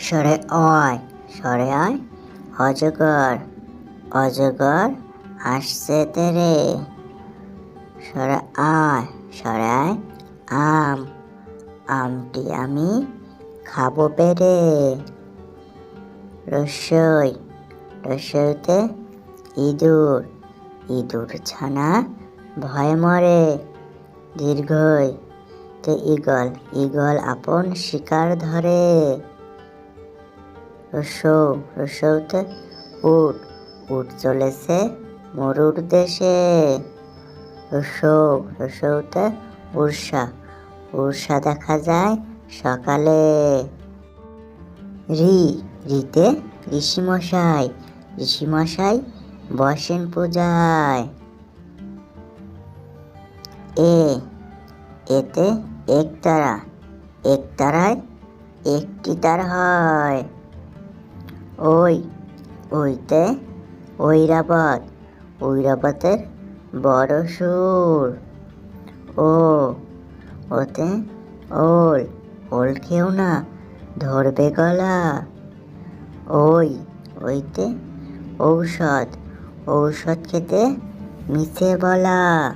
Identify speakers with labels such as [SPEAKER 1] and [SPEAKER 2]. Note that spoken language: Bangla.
[SPEAKER 1] সরে অয় সরে আয়। অজগর অজগর আসছে তেরে। সরে আয় সরে আয়। আম, আমটি আমি খাব পেরে। রসই, রসইতে ইঁদুর ইঁদুর ছানা ভয় মরে। দীর্ঘই, তে ইগল ইগল আপন শিকার ধরে। রসৌ রসৌতে উট উট চলেছে মরুর দেশে। রসৌ রসৌতে উর্ষা উর্ষা দেখা যায় সকালে। রি, রিতে ঋষিমশাই ঋষিমশাই বসেন পূজায়। এ, এতে একতারা একতারায় একটি তার হয়। ওই, ওইতে ঐরাবত, ঐরাবতের বড় সুর। ও, ওতে ওল ওল খেও না, ধরবে গলা। ওই, ওইতে ঔষধ ঔষধ খেতে মিছে বলা